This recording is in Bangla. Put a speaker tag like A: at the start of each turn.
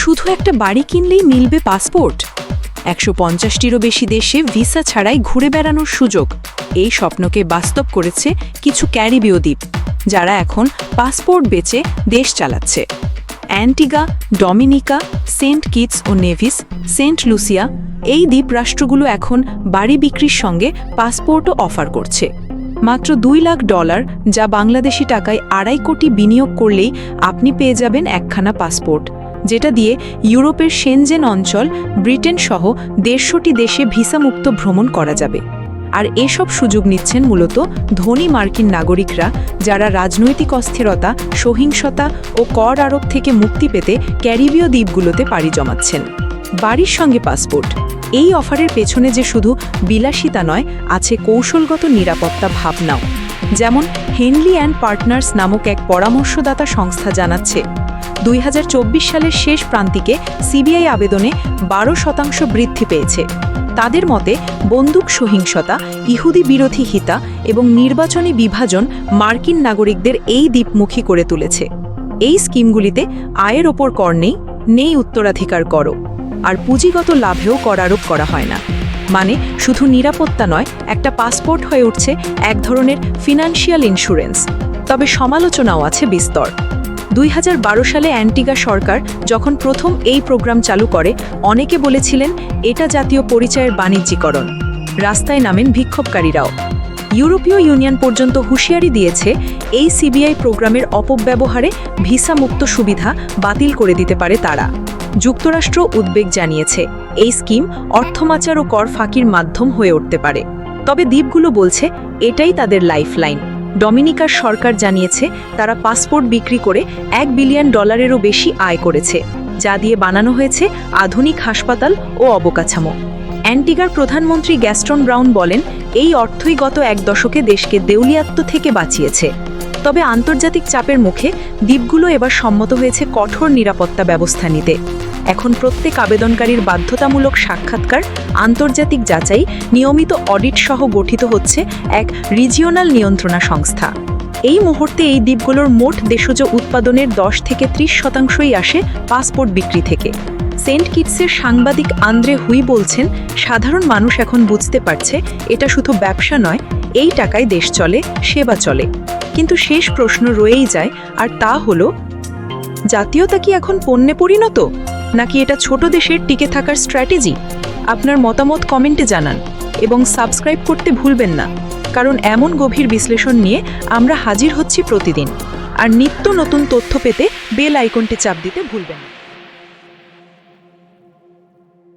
A: শুধু একটা বাড়ি কিনলেই মিলবে পাসপোর্ট। একশো পঞ্চাশটিরও বেশি দেশে ভিসা ছাড়াই ঘুরে বেড়ানোর সুযোগ। এই স্বপ্নকে বাস্তব করেছে কিছু ক্যারিবীয় দ্বীপ, যারা এখন পাসপোর্ট বেচে দেশ চালাচ্ছে। অ্যান্টিগা, ডমিনিকা, সেন্ট কিটস ও নেভিস, সেন্ট লুসিয়া, এই দ্বীপ রাষ্ট্রগুলো এখন বাড়ি বিক্রির সঙ্গে পাসপোর্টও অফার করছে। মাত্র দুই লাখ ডলার, যা বাংলাদেশি টাকায় আড়াই কোটি বিনিয়োগ করলেই আপনি পেয়ে যাবেন একখানা পাসপোর্ট। যেটা দিয়ে ইউরোপের সেনজেন অঞ্চল, ব্রিটেন সহ দেড়শোটি দেশে ভিসামুক্ত ভ্রমণ করা যাবে। আর এসব সুযোগ নিচ্ছেন মূলত ধনী মার্কিন নাগরিকরা, যারা রাজনৈতিক অস্থিরতা, সহিংসতা ও কর আরোপ থেকে মুক্তি পেতে ক্যারিবীয় দ্বীপগুলোতে পাড়ি জমাচ্ছেন। বাড়ির সঙ্গে পাসপোর্ট। এই অফারের পেছনে যে শুধু বিলাসিতা নয়, আছে কৌশলগত নিরাপত্তা ভাবনাও। যেমন হেনলি অ্যান্ড পার্টনার্স নামক এক পরামর্শদাতা সংস্থা জানাচ্ছে দুই হাজার চব্বিশ সালের শেষ প্রান্তিকে সিবিআই আবেদনে বারো শতাংশ বৃদ্ধি পেয়েছে। তাদের মতে, বন্দুক সহিংসতা, ইহুদি বিরোধী হিতা এবং নির্বাচনী বিভাজন মার্কিন নাগরিকদের এই দ্বীপমুখী করে তুলেছে। এই স্কিমগুলিতে আয়ের ওপর কর নেই নেই উত্তরাধিকার করও। আর পুঁজিগত লাভেও কর আরোপ করা হয় না। মানে শুধু নিরাপত্তা নয়, একটা পাসপোর্ট হয়ে উঠছে এক ধরনের ফিনান্সিয়াল ইন্স্যুরেন্স। তবে সমালোচনাও আছে বিস্তর। দুই হাজার বারো সালে অ্যান্টিগা সরকার যখন প্রথম এই প্রোগ্রাম চালু করে, অনেকে বলেছিলেন এটা জাতীয় পরিচয়ের বাণিজ্যিকরণ। রাস্তায় নামেন বিক্ষোভকারীরাও। ইউরোপীয় ইউনিয়ন পর্যন্ত হুঁশিয়ারি দিয়েছে, এই সিবিআই প্রোগ্রামের অপব্যবহারে ভিসা মুক্ত সুবিধা বাতিল করে দিতে পারে তারা। যুক্তরাষ্ট্র উদ্বেগ জানিয়েছে, এই স্কিম অর্থমাচার ও কর ফাঁকির মাধ্যম হয়ে উঠতে পারে। তবে দ্বীপগুলো বলছে, এটাই তাদের লাইফলাইন। ডমিনিকার সরকার জানিয়েছে, তারা পাসপোর্ট বিক্রি করে এক বিলিয়ন ডলারেরও বেশি আয় করেছে, যা দিয়ে বানানো হয়েছে আধুনিক হাসপাতাল ও অবকাঠামো। অ্যান্টিগার প্রধানমন্ত্রী গ্যাস্টন ব্রাউন বলেন, এই অর্থই গত এক দশকে দেশকে দেউলিয়াত্ব থেকে বাঁচিয়েছে। তবে আন্তর্জাতিক চাপের মুখে দ্বীপগুলো এবার সম্মত হয়েছে কঠোর নিরাপত্তা ব্যবস্থা নিতে। এখন প্রত্যেক আবেদনকারীর বাধ্যতামূলক সাক্ষাৎকার, আন্তর্জাতিক যাচাই, নিয়মিত অডিট সহ গঠিত হচ্ছে এক রিজিওনাল নিয়ন্ত্রণা সংস্থা। এই মুহূর্তে এই দ্বীপগুলোর মোট দেশজ উৎপাদনের দশ থেকে ত্রিশ শতাংশই আসে পাসপোর্ট বিক্রি থেকে। সেন্ট কিটসের সাংবাদিক আন্দ্রে হুই বলছেন, সাধারণ মানুষ এখন বুঝতে পারছে, এটা শুধু ব্যবসা নয়, এই টাকায় দেশ চলে, সেবা চলে। কিন্তু শেষ প্রশ্ন রয়েই যায়, আর তা হলো, জাতীয়তা কি এখন পণ্যে পরিণত? নাকি এটা ছোট দেশের টিকে থাকার স্ট্র্যাটেজি? আপনার মতামত কমেন্টে জানান এবং সাবস্ক্রাইব করতে ভুলবেন না, কারণ এমন গভীর বিশ্লেষণ নিয়ে আমরা হাজির হচ্ছি প্রতিদিন। আর নিত্য নতুন তথ্য পেতে বেল আইকনটি চাপ দিতে ভুলবেন না।